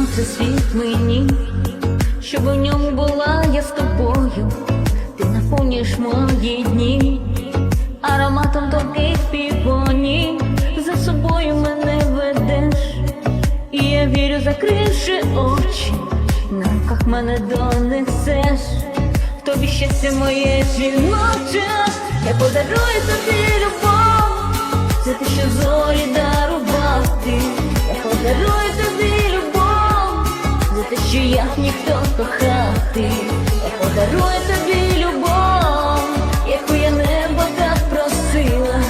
сонце світ мені, щоб у ньому була я з тобою, ти наповнюєш мої дні, ароматом тонких півоні, за собою мене ведеш, і я вірю, закривши очі, на руках мене донесеш, в тобі щастя моє жіноче, я подарую тобі любов, це ти, що зорі дарував ти, я подарую що як ніхто кохав ти, я подарую тобі любов, яку я небо так просила,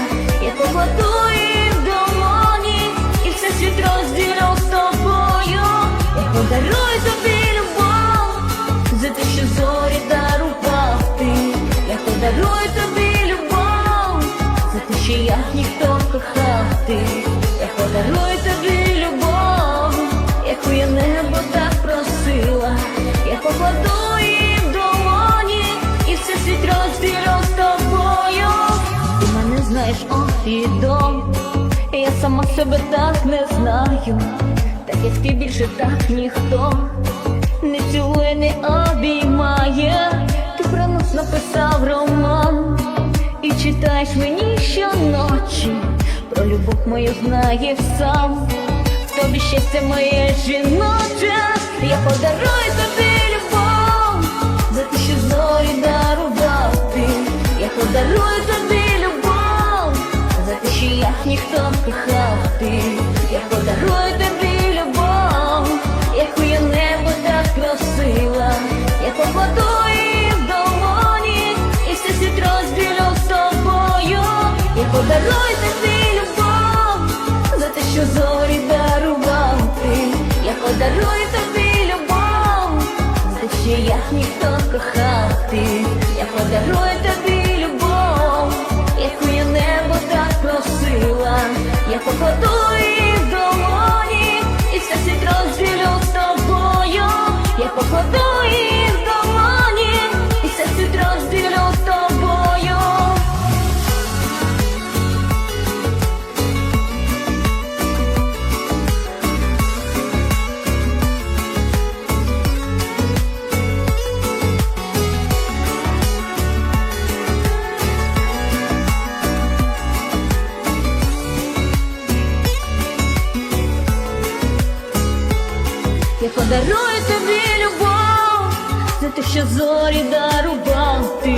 я покладу її в долоні, і все світ розділю з тобою, я подарую тобі любов, за те, що зорі дарував ти, я подарую тобі любов, за те, що як ніхто кохав ти, я подарую і я сама себе так не знаю, так як ти більше так ніхто не цілує, не обіймає, ти про нас написав роман і читаєш мені щоночі, про любов мою знаєш сам, в тобі щастя моє жіноче, я подарую тобі любов, за те, що зорі дарував ти, я подарую подарую тобі любов, за те, що зорі дарував ти, я подарую тобі любов, за як ніхто кохав ти, я подарую тобі любов, яку я небо так просила, я покладу подарую тобі любов, за те, що зорі дарував ти.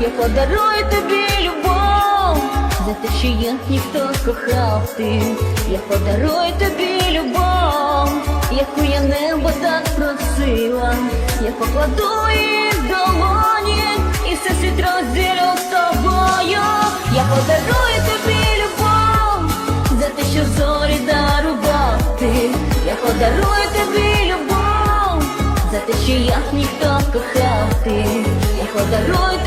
Я подарую тобі любов, за те, що як ніхто кохав ти. Я подарую тобі любов, яку я небо так просила. Я покладу її в долоні, і все світ розділю з тобою. Я подарую тобі любов, за те, що зорі дарував ти. Я подарую тобі за те, що як ніхто кохав ти. Я подарую